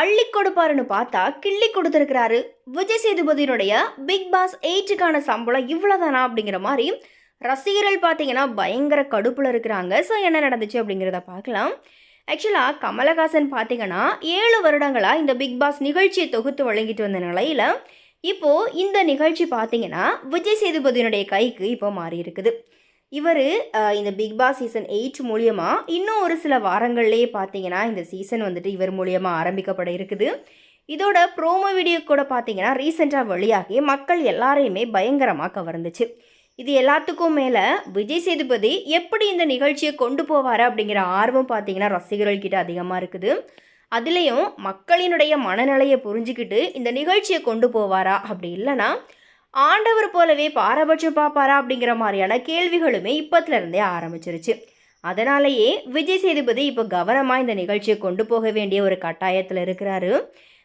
அள்ளி கொடுப்பாருன்னு பார்த்தா கிள்ளி கொடுத்துருக்கிறாரு. விஜய் சேதுபதியினுடைய பிக் பாஸ் எயிட்டுக்கான சம்பளம் இவ்வளோதானா அப்படிங்கிற மாதிரி ரசிகர்கள் பார்த்தீங்கன்னா பயங்கர கடுப்பில் இருக்கிறாங்க. ஸோ என்ன நடந்துச்சு அப்படிங்கிறத பார்க்கலாம். ஆக்சுவலாக கமலஹாசன் பார்த்தீங்கன்னா ஏழு வருடங்களாக இந்த பிக் பாஸ் நிகழ்ச்சியை தொகுத்து வழங்கிட்டு வந்த நிலையில் இப்போது இந்த நிகழ்ச்சி பார்த்தீங்கன்னா விஜய் சேதுபதியினுடைய கைக்கு இப்போ மாறி இருக்குது இவர் இந்த பிக் பாஸ் சீசன் எயிட் மூலியமாக இன்னும் ஒரு சில வாரங்கள்லேயே பார்த்தீங்கன்னா இந்த சீசன் வந்துட்டு இவர் மூலியமாக ஆரம்பிக்கப்பட இருக்குது. இதோட ப்ரோமோ வீடியோ கூட பார்த்தீங்கன்னா ரீசெண்டாக வெளியாகி மக்கள் எல்லாரையுமே பயங்கரமாக கவர்ந்துச்சு. இது எல்லாத்துக்கும் மேலே விஜய் சேதுபதி எப்படி இந்த நிகழ்ச்சியை கொண்டு போவார் அப்படிங்கிற ஆர்வம் பார்த்தீங்கன்னா ரசிகர்கள்கிட்ட அதிகமாக இருக்குது. அதுலேயும் மக்களினுடைய மனநிலையை புரிஞ்சுக்கிட்டு இந்த நிகழ்ச்சியை கொண்டு போவாரா அப்படி இல்லைன்னா ஆண்டவர் போலவே பாரபட்சம் பார்ப்பாரா அப்படிங்கிற மாதிரியான கேள்விகளுமே இப்பத்துலேருந்தே ஆரம்பிச்சிருச்சு. அதனாலேயே விஜய் சேதுபதி இப்போ கவனமாக இந்த நிகழ்ச்சியை கொண்டு போக வேண்டிய ஒரு கட்டாயத்தில் இருக்கிறாரு.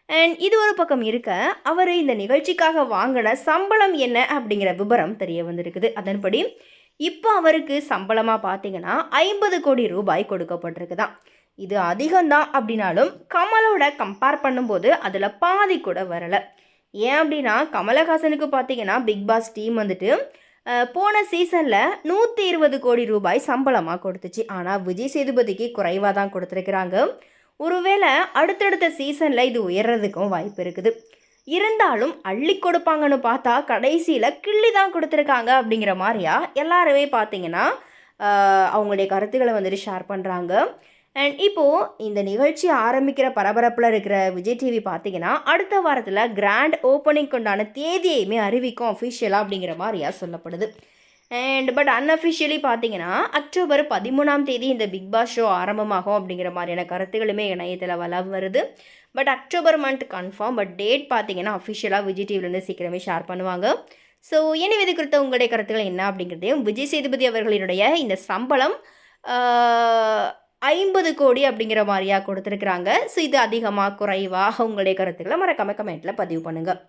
அண்ட் இது ஒரு பக்கம் இருக்க அவர் இந்த நிகழ்ச்சிக்காக வாங்கின சம்பளம் என்ன அப்படிங்கிற விபரம் தெரிய வந்திருக்குது. அதன்படி இப்போ அவருக்கு சம்பளமாக பார்த்தீங்கன்னா ஐம்பது கோடி ரூபாய் கொடுக்கப்பட்டிருக்குதான். இது அதிகம்தான் அப்படின்னாலும் கமலோட கம்பேர் பண்ணும்போது அதில் பாதி கூட வரலை. ஏன் அப்படின்னா கமலஹாசனுக்கு பார்த்தீங்கன்னா பிக் பாஸ் டீம் வந்துட்டு போன சீசனில் நூற்றி இருபது கோடி ரூபாய் சம்பளமாக கொடுத்துச்சு. ஆனால் விஜய் சேதுபதிக்கு குறைவாக தான் கொடுத்துருக்குறாங்க. ஒருவேளை அடுத்தடுத்த சீசனில் இது உயர்றதுக்கும் வாய்ப்பு இருக்குது. இருந்தாலும் அள்ளி கொடுப்பாங்கன்னு பார்த்தா கடைசியில் கிள்ளி தான் கொடுத்துருக்காங்க அப்படிங்கிற மாதிரியா எல்லாருமே பார்த்தீங்கன்னா அவங்களுடைய கருத்துக்களை வந்துட்டு ஷேர் பண்ணுறாங்க அண்ட் இப்போது இந்த நிகழ்ச்சி ஆரம்பிக்கிற பரபரப்பில் இருக்கிற விஜய் டிவி பார்த்தீங்கன்னா அடுத்த வாரத்தில் கிராண்ட் ஓப்பனிங் கொண்டான தேதியையுமே அறிவிக்கும் அஃபிஷியலாக அப்படிங்கிற மாதிரியாக சொல்லப்படுது. அண்ட் பட் அன்அஃபிஷியலி பார்த்தீங்கன்னா அக்டோபர் பதிமூணாம் தேதி இந்த பிக் பாஸ் ஷோ ஆரம்பமாகும் அப்படிங்கிற மாதிரியான கருத்துக்களுமே இணையத்தில் வளம் வருது. But October month confirm but date பார்த்தீங்கன்னா அஃபிஷியலாக விஜய் டிவிலேருந்து சீக்கிரமே ஷேர் பண்ணுவாங்க. ஸோ எனவே இது குறித்த உங்களுடைய கருத்துக்கள் என்ன அப்படிங்கிறதையும் விஜய் சேதுபதி அவர்களினுடைய இந்த சம்பளம் ஐம்பது கோடி அப்படிங்கிற மாதிரியா கொடுத்துருக்குறாங்க. ஸோ இது அதிகமாக குறைவாக உங்களுடைய கருத்துக்களை மறக்காம கமெண்ட்டில் பதிவு பண்ணுங்கள்